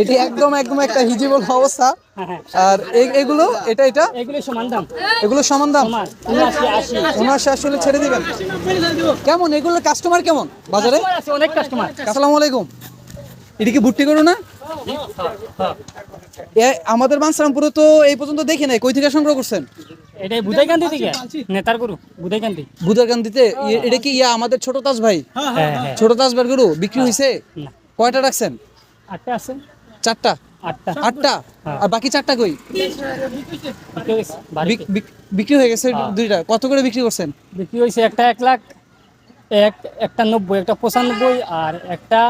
এটি একদম একদম একটা হিজিবল অবস্থা। আর এগুলো এটা এটা? এগুলো সমান দাম। এগুলো সমান দাম? আসলে ছেড়ে দিবেন। কেমন? এগুলো কাস্টমার কেমন? বাজারে? অনেক কাস্টমার আসসালামু আলাইকুম। এটা কি ভুট্টি করো না? আমাদের বানসারামপুরে তো এই পর্যন্ত দেখি নাই। কই থেকে সংগ্রহ করছেন? থেকে নেতার গরু এটা কি ইয়া আমাদের ছোট তাজ ভাই? হ্যাঁ হ্যাঁ ছোট তাজ ভাই গরু বিক্রি হয়েছে কয়টা রাখছেন? আটটা আছে? চারটা? আটটা। আটটা? আর বাকি চারটা কই? বিক্রি হয়ে গেছে দুইটা। কত করে বিক্রি করছেন? বিক্রি হয়েছে একটা এক লাখ এক একটা নব্বই একটা পঁচানব্বই আর একটা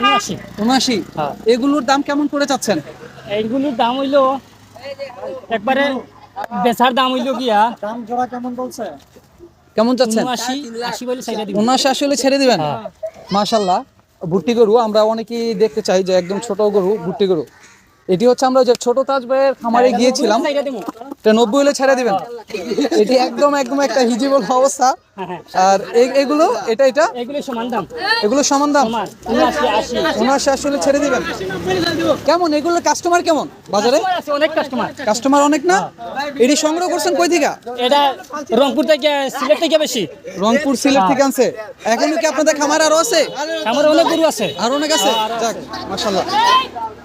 উনআশি। উনআশি? হ্যাঁ। এগুলোর দাম কেমন করে চাচ্ছেন? এইগুলোর দাম হইল একবারে বেচার দাম হইল গিয়া দাম জোড়া কেমন বলছে? কেমন চাচ্ছেন? উনআশি আশি বলে সাইডে দিব। উনআশি আসলে ছেড়ে দিবেন? মাশাল্লাহ। ভুট্টি গরু আমরা অনেকেই দেখতে চাই যে একদম ছোট গরু ভুট্টি গরু। এটি হচ্ছে আমরা যে ছোট তাজবাইয়ের খামারে গিয়েছিলাম। সাইডে দিব এটা নব্বই হলে ছেড়ে দিবেন। এটি একদম একদম একটা হিজিবল অবস্থা। হ্যাঁ হ্যাঁ আর এগুলো এটা এটা? এগুলো সমান দাম। এগুলো সমান দাম? সমান উনআশি আশি। আসলে ছেড়ে দিবেন। কেমন? এগুলো কাস্টমার কেমন বাজারে? কাস্টমার অনেক কাস্টমার কাস্টমার অনেক না? এটি সংগ্রহ করছেন কই থেকে? এটা রংপুর থেকে সিলেট থেকে বেশি। রংপুর সিলেট থেকে আনছে। এখনও কি আপনাদের খামার আরও আছে? আমার অনেক গরু আছে। আর অনেক আছে? যাক মাশাল্লাহ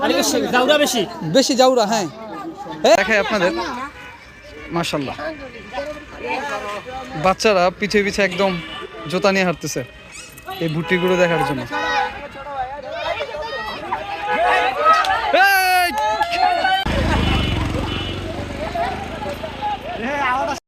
আর বেশি দাউরা বেশি। বেশি যাওরা হ্যাঁ। দেখাই আপনাদের। মাশাল্লাহ বাচ্চারা পিছে পিছে একদম জোতা নিয়ে হাঁটতেছে এই ভুট্টিগুলো দেখার জন্য।